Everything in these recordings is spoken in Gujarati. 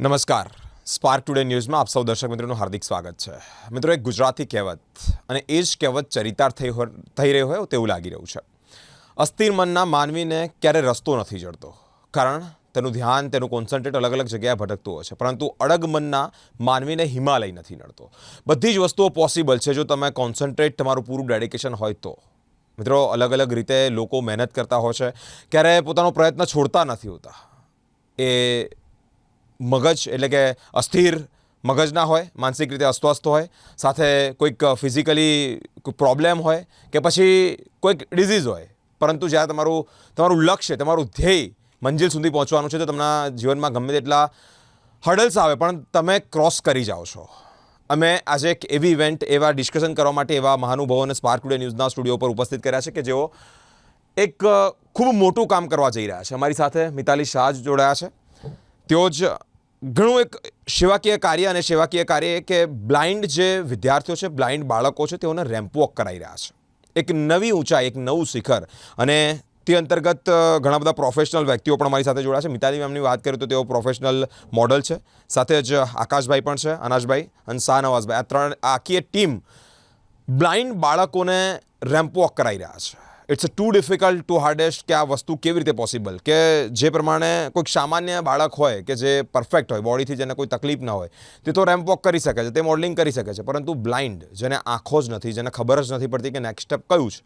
નમસ્કાર. સ્પાર્ક ટુડે ન્યૂઝમાં આપ સૌ દર્શક મિત્રોનું હાર્દિક સ્વાગત છે. મિત્રો, એક ગુજરાતી કહેવત અને એ જ કહેવત ચરિતાર્થ થઈ થઈ રહ્યો હોય તેવું લાગી રહ્યું છે. અસ્થિર મનના માનવીને ક્યારે રસ્તો નથી જડતો. કારણ તેનું ધ્યાન, તેનું કોન્સન્ટ્રેટ અલગ અલગ જગ્યાએ ભટકતું હોય છે. પરંતુ અડગ મનના માનવીને હિમાલય નથી નડતો. બધી જ વસ્તુઓ પોસિબલ છે. જો તમે કોન્સન્ટ્રેટ તમારું પૂરું ડેડિકેશન હોય તો. મિત્રો, અલગ અલગ રીતે લોકો મહેનત કરતા હોય છે. ક્યારે પોતાનો પ્રયત્ન છોડતા નથી હોતા. એ મગજ એટલે કે અસ્થિર મગજના હોય, માનસિક રીતે અસ્વસ્થ હોય, સાથે કોઈક ફિઝિકલી પ્રોબ્લેમ હોય કે પછી કોઈક ડિઝીઝ હોય. પરંતુ જ્યારે તમારું તમારું લક્ષ્ય, તમારું ધ્યેય મંજિલ સુધી પહોંચવાનું છે, તો તમારા જીવનમાં ગમે તેટલા હર્ડલ્સ આવે, પણ તમે ક્રોસ કરી જાઓ છો. અમે આજે એક એવી ઇવેન્ટ એવા ડિસ્કશન કરવા માટે એવા મહાનુભાવોને સ્પાર્ક ટુડે ન્યૂઝના સ્ટુડિયો પર ઉપસ્થિત કર્યા છે કે જેઓ એક ખૂબ મોટું કામ કરવા જઈ રહ્યા છે. અમારી સાથે મિતાલી શાહ જોડાયા છે. તેઓ જ ઘણું એક સેવાકીય કાર્ય અને સેવાકીય કાર્ય કે બ્લાઇન્ડ જે વિદ્યાર્થીઓ છે, બ્લાઇન્ડ બાળકો છે, તેઓને રેમ્પ વોક કરાવી રહ્યા છે. એક નવી ઊંચાઈ, એક નવું શિખર અને તે અંતર્ગત ઘણા બધા પ્રોફેશનલ વ્યક્તિઓ પણ મારી સાથે જોડાયા છે. મિતાલી મેમની વાત કરીએ તો તેઓ પ્રોફેશનલ મોડલ છે. સાથે જ આકાશભાઈ પણ છે, અનાજભાઈ અને શાહનવાઝભાઈ. આ ત્રણ આખી ટીમ બ્લાઇન્ડ બાળકોને રેમ્પ વોક કરાવી રહ્યા છે. It's too difficult too hardest કે આ વસ્તુ કેવી રીતે પોસિબલ કે જે પ્રમાણે કોઈક સામાન્ય બાળક હોય કે જે પરફેક્ટ હોય બોડીથી જેને કોઈ તકલીફ ન હોય તે તો રેમ્પ વોક કરી શકે છે તે મોડલિંગ કરી શકે છે પરંતુ બ્લાઇન્ડ જેને આંખો જ નથી જેને ખબર જ નથી પડતી કે નેક્સ્ટ સ્ટેપ કયું છે.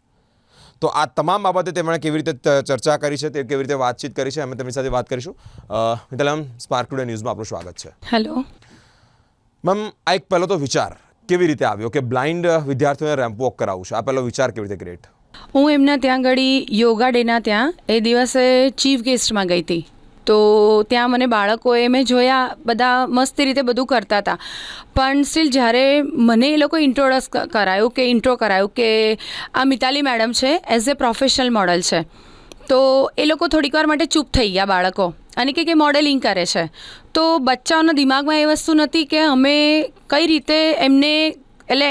તો આ તમામ બાબતે તેમણે કેવી રીતે ચર્ચા કરી છે તે કેવી રીતે વાતચીત કરી છે અમે તેમની સાથે વાત કરીશું. મિતલમ સ્પાર્ક ટુડે ન્યૂઝમાં આપણું સ્વાગત છે. હેલો મેમ આ એક પહેલો તો વિચાર કેવી રીતે આવ્યો કે બ્લાઇન્ડ વિદ્યાર્થીઓને રેમ્પ વોક કરાવવું છે? આ પહેલો વિચાર કેવી રીતે ક્રિએટ હું એમના ત્યાં આગળ યોગા ડેના ત્યાં. એ દિવસે ચીફ ગેસ્ટમાં ગઈ હતી. તો ત્યાં મને બાળકોએ મેં જોયા, બધા મસ્ત રીતે બધું કરતા હતા. પણ સ્ટીલ જ્યારે મને એ લોકો ઇન્ટ્રોડસ કરાયું કે ઇન્ટ્રો કરાયું કે આ મિતાલી મેડમ છે એઝ એ પ્રોફેશનલ મોડલ છે. તો એ લોકો થોડીક વાર માટે ચૂપ થઈ ગયા બાળકો. અને કે મોડેલિંગ કરે છે. તો બચ્ચાઓના દિમાગમાં એ વસ્તુ નથી કે અમે કઈ રીતે એમને એટલે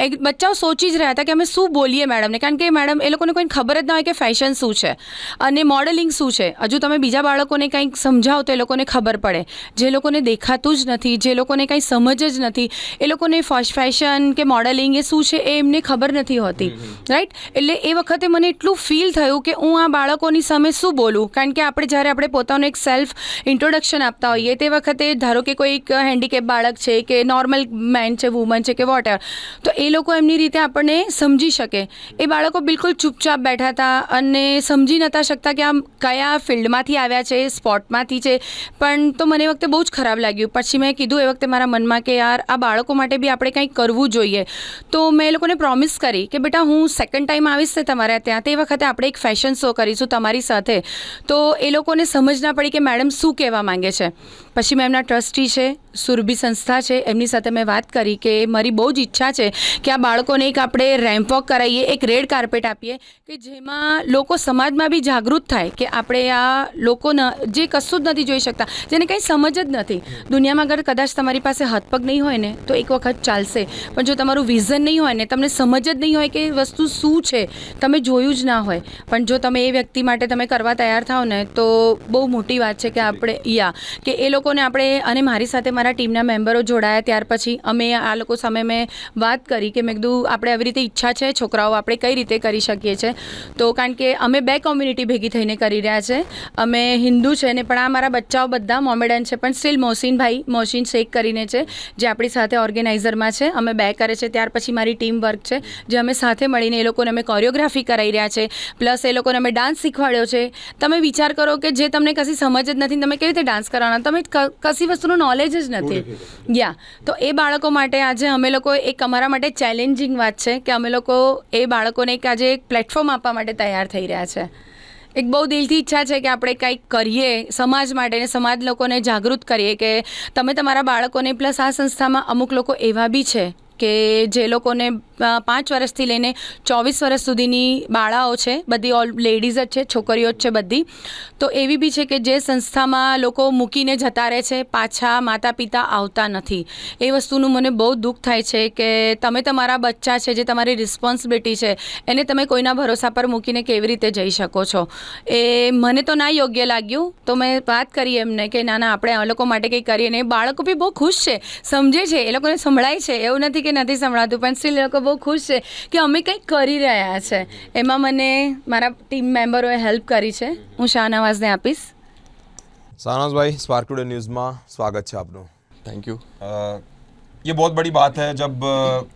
એક બચ્ચાઓ સોચી જ રહ્યા હતા કે અમે શું બોલીએ મેડમને કારણ કે મેડમ એ લોકોને કોઈ ખબર જ ના હોય કે ફેશન શું છે અને મોડેલિંગ શું છે. હજુ તમે બીજા બાળકોને કંઈક સમજાવો તો એ લોકોને ખબર પડે. જે લોકોને દેખાતું જ નથી જે લોકોને કંઈ સમજ જ નથી એ લોકોને ફેશન કે મોડેલિંગ એ શું છે એ એમને ખબર નથી હોતી. રાઈટ એટલે એ વખતે મને એટલું ફીલ થયું કે હું આ બાળકોની સામે શું બોલું. કારણ કે આપણે જ્યારે આપણે પોતાનું એક સેલ્ફ ઇન્ટ્રોડક્શન આપતા હોઈએ તે વખતે ધારો કે કોઈક હેન્ડીકેપ બાળક છે કે નોર્મલ મેન છે વુમન છે કે વોટ તો એ લોકો એમની રીતે આપણને સમજી શકે. એ બાળકો બિલકુલ ચૂપચાપ બેઠા હતા અને સમજી નહોતા શકતા કે આમ કયા ફિલ્ડમાંથી આવ્યા છે સ્પોર્ટમાંથી છે. પણ તો મને વખતે બહુ જ ખરાબ લાગ્યું. પછી મેં કીધું એ વખતે મારા મનમાં કે યાર, આ બાળકો માટે બી આપણે કંઈક કરવું જોઈએ. તો મેં એ લોકોને પ્રોમિસ કરી કે બેટા, હું સેકન્ડ ટાઈમ આવીશ ને તમારે ત્યાં, તે વખતે આપણે એક ફેશન શો કરીશું તમારી સાથે. તો એ લોકોને સમજ ના પડી કે મેડમ શું કહેવા માંગે છે. પછી મેં એમના ટ્રસ્ટી છે, સુરભી સંસ્થા છે, એમની સાથે મેં વાત કરી કે મારી બહુ જ ઈચ્છા છે કે આ બાળકોને એક આપણે રેમ્પ વોક કરાવીએ એક રેડ કાર્પેટ આપીએ, કે જેમાં લોકો સમાજમાં બી જાગૃત થાય કે આપણે આ લોકોના જે કશું જ નથી જોઈ શકતા, જેને કંઈ સમજ જ નથી. દુનિયામાં અગર કદાચ તમારી પાસે હથપગ નહીં હોય ને, તો એક વખત ચાલશે. પણ જો તમારું વિઝન નહીં હોય ને, તમને સમજ જ નહીં હોય કે વસ્તુ શું છે, તમે જોયું જ ના હોય. પણ જો તમે એ વ્યક્તિ માટે તમે કરવા તૈયાર થાઓ ને, તો બહુ મોટી વાત છે કે આપણે, યા, કે એ લોકોને આપણે અને મારી સાથે મારા ટીમના મેમ્બરો જોડાયા, ત્યાર પછી અમે આ લોકો સામે મેં વાત કરી કે મેં કીધું, આપણે આવી રીતે ઈચ્છા છે, છોકરાઓ આપણે કઈ રીતે કરી શકીએ છીએ? તો કારણ કે અમે બે કોમ્યુનિટી ભેગી થઈને કરી રહ્યા છે. અમે હિન્દુ છે ને, પણ આ મારા બચ્ચાઓ બધા મોમેડન છે, પણ સ્ટીલ મોહસિનભાઈ મોહસિન શેખ કરીને છે, જે આપણી સાથે ઓર્ગેનાઇઝરમાં છે. અમે બે કરે છે, ત્યાર પછી મારી ટીમ વર્ક છે, જે અમે સાથે મળીને એ લોકોને અમે કોરિયોગ્રાફી કરાવી રહ્યા છે. પ્લસ એ લોકોને અમે ડાન્સ શીખવાડ્યો છે. તમે વિચાર કરો કે જે તમને કશી સમજ જ નથી, તમે કેવી રીતે ડાન્સ કરવાના? તમે કશી વસ્તુનું નોલેજ જ નથી. યા તો એ બાળકો માટે આજે અમે લોકો એક અમારા માટે ચેલેન્જિંગ વાત છે કે અમે લોકો એ બાળકોને એક આજે એક પ્લેટફોર્મ આપવા માટે તૈયાર થઈ રહ્યા છે. એક બહુ દિલથી ઈચ્છા છે કે આપણે કંઈક કરીએ સમાજ માટે ને સમાજ લોકોને જાગૃત કરીએ કે તમે તમારા બાળકોને પ્લસ આ સંસ્થામાં અમુક લોકો એવા બી છે કે જે લોકોને પાંચ વર્ષથી લઈને ચોવીસ વર્ષ સુધીની બાળાઓ છે, બધી ઓલ લેડીઝ જ છે, છોકરીઓ જ છે બધી. તો એવી બી છે કે જે સંસ્થામાં લોકો મૂકીને જતા રહે છે, પાછા માતા પિતા આવતા નથી. એ વસ્તુનું મને બહુ દુઃખ થાય છે કે તમે તમારા બચ્ચા છે, જે તમારી રિસ્પોન્સિબિલિટી છે, એને તમે કોઈના ભરોસા પર મૂકીને કેવી રીતે જઈ શકો છો? એ મને તો ના યોગ્ય લાગ્યું. તો મેં વાત કરી એમને કે, ના ના, આપણે આ લોકો માટે કંઈ કરીએ ને. બાળકો બી બહુ ખુશ છે, સમજે છે, એ લોકોને સંભળાય છે, એવું નથી કે નથી સંભળાતું પણ સ્ટીલ લોકો બહુ ખુશ છે કે અમે કંઈક કરી રહ્યા છે. એમાં મને મારા ટીમ મેમ્બરોએ હેલ્પ કરી છે. હું શાહનવાઝને આપીશ. શાહનવાઝભાઈ સ્પાર્ક ટુડે ન્યૂઝમાં સ્વાગત છે આપનું. થેન્ક યુ ये बहुत बड़ी बात है जब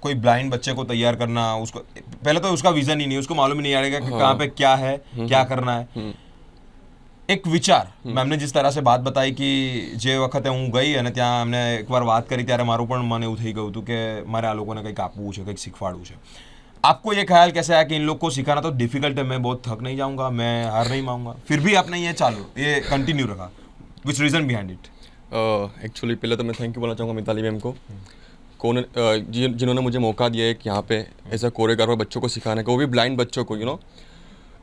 कोई ब्लाइंड बच्चे को तैयार करना उसको पहले तो उसका विजन ही नहीं उसको मालूम ही नहीं आएगा कि हाँ। कहाँ पे क्या है क्या करना है એક વિચાર મેમને जिस तरह से बात बताई कि જે વખતે હું ગઈ અને ત્યાં અમને એકવાર વાત કરી ત્યારે મારું પણ મને એવું થઈ ગયું હતું કે મારે આ લોકોને કંઈક આપવું છે કંઈક શીખવાડવું છે आपको ये ख्याल कैसे आया कि इन लोग को सिखाना तो डिफिकल्ट है मैं बहुत थक नहीं जाऊंगा मैं हार नहीं मांगूंगा फिर भी आपने ये चालू ये कंटिन्यू रखा which reason behind it actually पहले तो मैं थैंक यू बोलना चाहूँगा मिताली मैम को कौन अ, जि- जिन्होंने मुझे मौका दिया है कि यहाँ पे ऐसा कोरियोग्राफर बच्चों को सिखाने का वो भी ब्लाइंड बच्चों को you no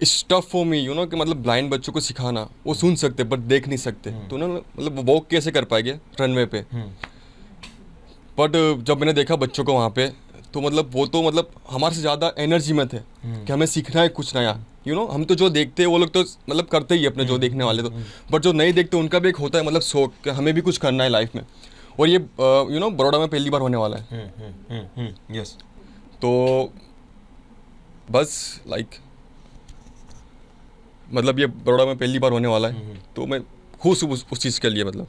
Tough for me you know कि मतलब ब्लाइंड बच्चों को सिखाना वो सुन सकते बट देख नहीं सकते। तो ना मतलब वॉक कैसे कर पाएँगे रनवे पे? बट जब मैंने देखा बच्चों को वहाँ पे तो मतलब वो तो मतलब हमारे से ज़्यादा एनर्जी में थे कि हमें सीखना है कुछ नया। यू नो हम तो जो देखते हैं वो लोग तो मतलब करते ही अपने जो देखने वाले तो। बट जो नहीं देखते उनका भी एक होता है मतलब शौक कि हमें भी कुछ करना है लाइफ में। और ये यू नो बड़ौदा में पहली बार होने वाला है। यस तो बस लाइक मतलब ये बड़ौदा में पहली बार होने वाला है तो मैं खुश हूँ उस, उस चीज़ के लिए मतलब।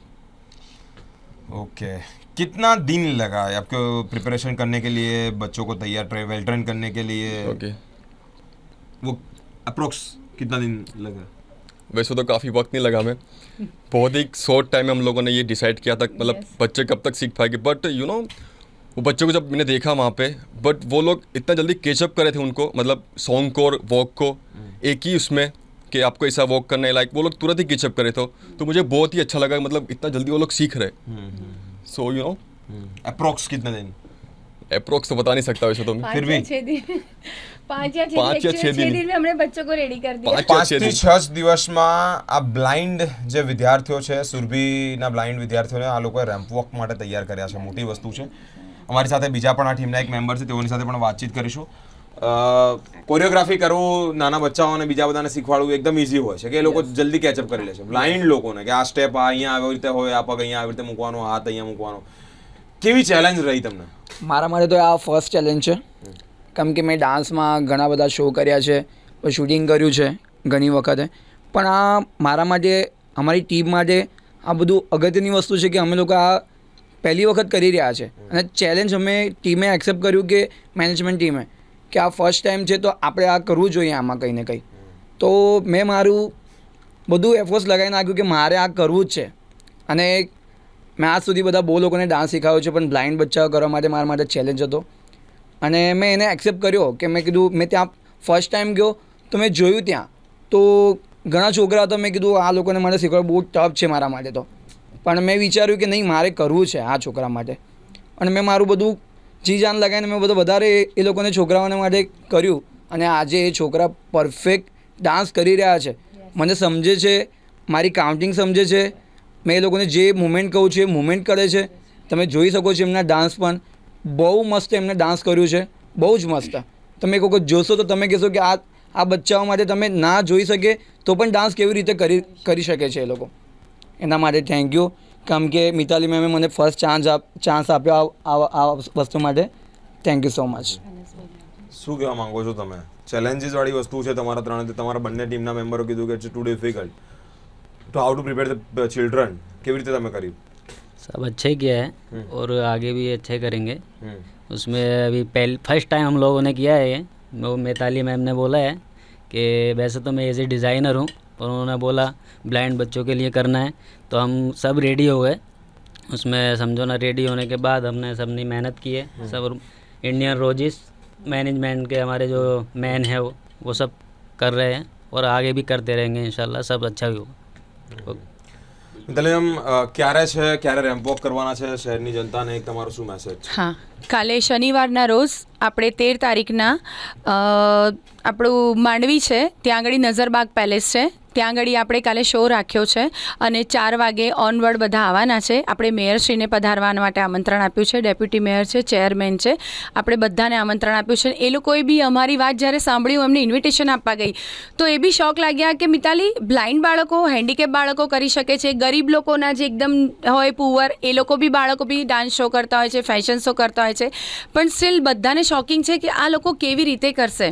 ओके। कितना दिन लगा है आपको प्रिपरेशन करने के लिए बच्चों को तैयार ट्रे वेल ट्रेन करने के लिए? ओके। वो अप्रोक्स कितना दिन लगा? वैसे तो काफ़ी वक्त नहीं लगा हमें। बहुत ही शॉर्ट टाइम में हम लोगों ने ये डिसाइड किया था मतलब yes. बच्चे कब तक सीख पाएँगे। बट यू नो वो बच्चों को जब मैंने देखा वहाँ पे बट वो लोग इतना जल्दी केचअप करे थे उनको मतलब सॉन्ग को और वॉक को एक ही उसमें। कि आपको ऐसा वॉक करना है लाइक वो लोग तुरंत ही केचअप करे थे तो मुझे बहुत ही अच्छा लगा मतलब इतना जल्दी वो लोग सीख रहे सो यू नो अप्रोक्स कितने दिन अप्रोक्स तो बता नहीं सकता वैसे तो मैं फिर भी? छः दिन पाँच या छः पाँच या दिन छः छः दिन। दिन में हमने बच्चों को रेडी कर दिया પાંચ પાંચ છ થી દિન. છ જ દિવસમાં આ બ્લાઇન્ડ જે વિદ્યાર્થીઓ છે સુરભીના બ્લાઇન્ડ વિદ્યાર્થીઓને આ લોકોએ રેમ્પ વોક માટે તૈયાર કર્યા છે મોટી વસ્તુ છે અમારી સાથે બીજા પણ આ ટીમના એક મેમ્બર છે તેઓની સાથે પણ વાતચીત કરીશું કોરિયોગ્રાફી કરવું નાના બચ્ચાઓને બીજા બધાને શીખવાડવું એકદમ ઇઝી હોય છે કે એ લોકો જલ્દી કેચઅપ કરી લે છે. બ્લાઇન્ડ લોકોને કે આ સ્ટેપ આ અહીંયા આવી રીતે હોય આ પગ અહીંયા આવી રીતે મૂકવાનો હાથ અહીંયા મૂકવાનો. કેવી ચેલેન્જ રહી તમને? મારા માટે તો આ ફર્સ્ટ ચેલેન્જ છે. કેમ કે મેં ડાન્સમાં ઘણા બધા શો કર્યા છે શૂટિંગ કર્યું છે ઘણી વખતે. પણ આ મારા માટે અમારી ટીમ માટે આ બધું અગત્યની વસ્તુ છે કે અમે લોકો આ પહેલી વખત કરી રહ્યા છે. અને ચેલેન્જ અમે ટીમે એક્સેપ્ટ કર્યું કે મેનેજમેન્ટ ટીમે કે આ ફર્સ્ટ ટાઈમ છે તો આપણે આ કરવું જોઈએ આમાં કંઈ ને કંઈ. તો મેં મારું બધું એફર્ટ્સ લગાવી નાખ્યું કે મારે આ કરવું જ છે. અને મેં આજ સુધી બધા બહુ લોકોને ડાન્સ શીખાવ્યો છે, પણ બ્લાઇન્ડ બચ્ચા કરવા માટે મારા માટે ચેલેન્જ હતો. અને મેં એને એક્સેપ્ટ કર્યો કે મેં કીધું, મેં ત્યાં ફર્સ્ટ ટાઈમ ગયો તો મેં જોયું ત્યાં. તો ઘણા છોકરા હતા, મેં કીધું, આ લોકોને મને શીખવાડવું બહુ ટફ છે મારા માટે તો. પણ મેં વિચાર્યું કે નહીં, મારે કરવું છે આ છોકરા માટે. અને મેં મારું બધું જી જાન લગાવીને મેં બધું વધારે એ- લોકોને છોકરાઓને માટે કર્યું. અને આજે એ છોકરા પરફેક્ટ ડાન્સ કરી રહ્યા છે. મને સમજે છે, મારી કાઉન્ટિંગ સમજે છે. મેં એ લોકોને જે મુમેન્ટ કહું છું એ મુમેન્ટ કરે છે. તમે જોઈ શકો છો એમના ડાન્સ પણ. બહુ મસ્ત એમને ડાન્સ કર્યું છે. બહુ જ મસ્ત. તમે કોઈ જોશો તો તમે કહેશો કે આ આ બચ્ચાઓ માટે તમે ના જોઈ શકે તો પણ ડાન્સ કેવી રીતે કરી કરી શકે છે એ લોકો. એના માટે થેન્ક યુ કેમ કે મિતાલી મેમે મને ફર્સ્ટ ચાન્સ આપ ચાન્સ આપ્યો આ આ આ વસ્તુ માટે થેન્ક યુ સો મચ શું કહેવા માંગો છો તમે ચેલેન્જીસ વાળી વસ્તુ છે તમારા ત્રણે તમારા બંને ટીમના મેમ્બરો કીધું કે ઇટ્સ ટુ ડિફિકલ્ટ તો how to prepare the children કેવી રીતે તમે કર્યું सब अच्छे किया है और आगे भी अच्छे करेंगे હમ. उसमें अभी पहले फर्स्ट टाइम हम लोगों ने किया है ये वो मिताली मैम ने बोला है कि वैसे तो मैं एज ए डिज़ाइनर हूँ और उन्होंने बोला ब्लाइंड बच्चों के लिए करना है तो हम सब रेडी हो गए उसमें समझो ना रेडी होने के बाद हमने सबने मेहनत की है सब इंडियन रोजिस मैनेजमेंट के हमारे जो मैन है वो वो सब कर रहे हैं और आगे भी करते रहेंगे इंशाल्लाह सब अच्छा ही होगा ओके મિતાલી મેમ ક્યારે છે ક્યારે રેમ્પ વોક કરવાના છે શહેરની જનતાને એક તમારો શું મેસેજ છે હા કાલે શનિવારના રોજ આપણે તેર તારીખના અ, આપણું માંડવી છે ત્યાં આગળ નઝરબાગ પેલેસ છે ત્યાં આગળ આપણે કાલે શો રાખ્યો છે અને ચાર વાગે ઓનવર્ડ બધા આવવાના છે. આપણે મેયરશ્રીને પધારવા માટે આમંત્રણ આપ્યું છે ડેપ્યુટી મેયર છે ચેરમેન છે. આપણે બધાને આમંત્રણ આપ્યું છે. એ લોકોએ બી અમારી વાત જ્યારે સાંભળ્યું એમને ઇન્વિટેશન આપવા ગઈ. તો એ બી શોખ લાગ્યા કે મિતાલી બ્લાઇન્ડ બાળકો હેન્ડીકેપ બાળકો કરી શકે છે. ગરીબ લોકોના જે એકદમ હોય પુઅર એ લોકો બી બાળકો બી ડાન્સ શો કરતા હોય છે ફેશન શો કરતા હોય છે. પણ સ્ટીલ બધાને શોકિંગ છે કે આ લોકો કેવી રીતે કરશે?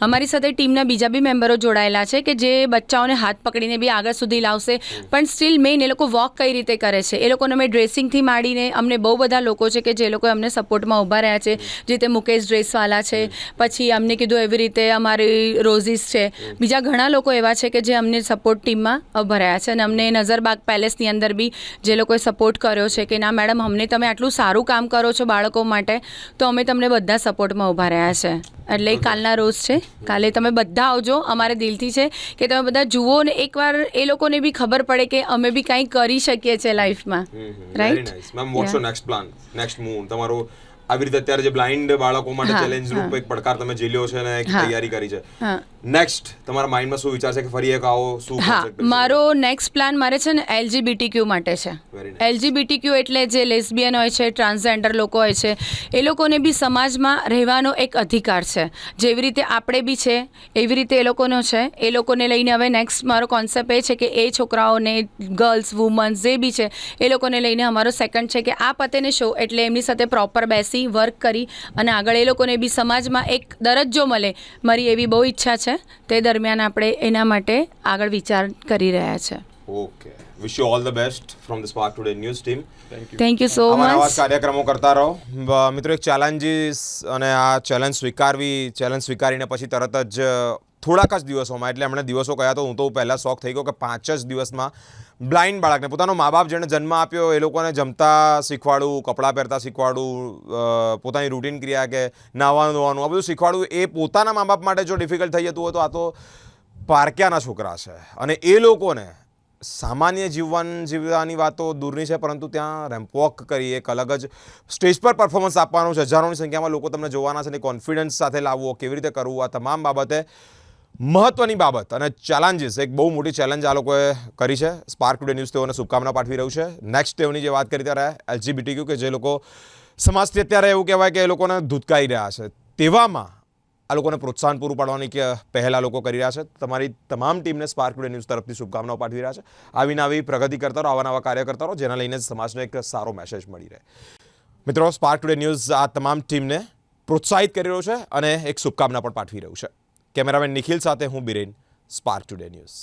અમારી સાથે ટીમના બીજા બી મેમ્બરો જોડાયેલા છે કે જે બચ્ચાઓને હાથ પકડીને બી આગળ સુધી લાવશે. પણ સ્ટીલ મેઇન એ લોકો વોક કઈ રીતે કરે છે? એ લોકોને અમે ડ્રેસિંગથી માંડીને અમને બહુ બધા લોકો છે કે જે લોકો અમને સપોર્ટમાં ઊભા રહ્યા છે. જે રીતે મુકેશ ડ્રેસવાલા છે. પછી અમને કીધું એવી રીતે અમારી રોઝીસ છે. બીજા ઘણા લોકો એવા છે કે જે અમને સપોર્ટ ટીમમાં ઊભા રહ્યા છે. અને અમને નજરબાગ પેલેસની અંદર બી જે લોકોએ સપોર્ટ કર્યો છે કે ના, મેડમ, અમને તમે આટલું સારું કામ કરો છો બાળકો માટે, તો અમે તમને બધા સપોર્ટમાં ઊભા રહ્યા છે. એટલે કાલના રોજ છે. કાલે તમે બધા આવજો અમારે દિલથી છે કે તમે બધા જુઓ ને એકવાર એ લોકોને બી ખબર પડે કે અમે બી કંઈ કરી શકીએ છીએ લાઈફમાં right ma'am what's your next plan next move તમારો આવી રીતે અત્યારે જે બ્લાઇન્ડ બાળકો માટે ચેલેન્જ રૂપ એક પડકાર તમે ઝીલ્યો છે અને એક તૈયારી કરી છે. નેક્સ્ટ તમારા માઇન્ડમાં શું વિચાર છે કે ફરી એક આવો શું હા મારો નેક્સ્ટ પ્લાન મારે છે ને એલજીબીટી ક્યુ માટે છે. એલજીબીટીક્યુ એલજીબીટી ક્યુ એટલે જે લેસ્બિયન હોય છે ટ્રાન્સજેન્ડર લોકો હોય છે એ લોકોને બી સમાજમાં રહેવાનો એક અધિકાર છે. જેવી રીતે આપણે બી છે એવી રીતે એ લોકોનો છે. એ લોકોને લઈને હવે નેક્સ્ટ મારો કોન્સેપ્ટ એ છે કે એ છોકરાઓને ગર્લ્સ વુમન્સ જે બી છે એ લોકોને લઈને અમારો સેકન્ડ છે કે આ પતેને શો એટલે એમની સાથે પ્રોપર બેસી વર્ક કરી અને આગળ એ લોકોને બી સમાજમાં એક દરજ્જો મળે. મારી એવી બહુ ઈચ્છા છે. તે દરમિયાન આપણે એના માટે આગળ વિચાર કરી રહ્યા છે. Okay. Wish you all the best from the Spark Today news team thank you so much આવા કાર્યક્રમો કરતા રહો. મિત્રો એક ચેલેન્જીસ અને આ ચેલેન્જ સ્વીકારવી ચેલેન્જ સ્વીકારીને પછી તરત જ થોડાક જ દિવસોમાં, એટલે એમણે દિવસો કહ્યા તો હું તો પહેલાં શોખ થઈ ગયો કે પાંચ જ દિવસમાં બ્લાઇન્ડ બાળકને, પોતાનો મા બાપ જેણે જન્મ આપ્યો, એ લોકોને જમતા શીખવાડવું, કપડાં પહેરતા શીખવાડવું પોતાની રૂટીન ક્રિયા કે નાવાનું ધોવાનું, આ બધું શીખવાડવું, એ પોતાના મા બાપ માટે જો ડિફિકલ્ટ થઈ જતું હોય તો આ તો પારક્યાના છોકરા છે. અને એ લોકોને સામાન્ય જીવન જીવવાની વાતો દૂરની છે, પરંતુ ત્યાં રેમ્પવોક કરી, એક અલગ જ સ્ટેજ પર પરફોર્મન્સ આપવાનું છે. હજારોની સંખ્યામાં લોકો તમને જોવાના છે અને કોન્ફિડન્સ સાથે લાવવો, કેવી રીતે કરવું, આ તમામ બાબતે મહત્વની બાબત અને ચેલેન્જીસ એક બહુ મોટી ચેલેન્જ આ લોકોએ કરી છે. સ્પાર્ક ટુડે ન્યૂઝ તેઓને શુભકામના પાઠવી રહ્યું છે. નેક્સ્ટ તેઓની જે વાત કરી ત્યારે એલજીબીટી કે જે લોકો સમાજથી અત્યારે એવું કહેવાય કે એ લોકોને ધૂતકાઈ રહ્યા છે. તેવામાં આ લોકોને પ્રોત્સાહન પૂરું પાડવાની કે પહેલા લોકો કરી રહ્યા છે. તમારી તમામ ટીમને સ્પાર્ક ટુડે ન્યૂઝ તરફથી શુભકામનાઓ પાઠવી રહ્યા છે. આવીને આવી પ્રગતિ કરતા રહો આવા નવા કાર્ય કરતા રહો જેના લઈને સમાજને એક સારો મેસેજ મળી રહે. મિત્રો સ્પાર્ક ટુડે ન્યૂઝ આ તમામ ટીમને પ્રોત્સાહિત કરી રહ્યો છે અને એક શુભકામના પણ પાઠવી રહ્યું છે. કેમેરામેન નિખિલ સાથે હું બિરેન સ્પાર્ક ટુડે ન્યૂઝ.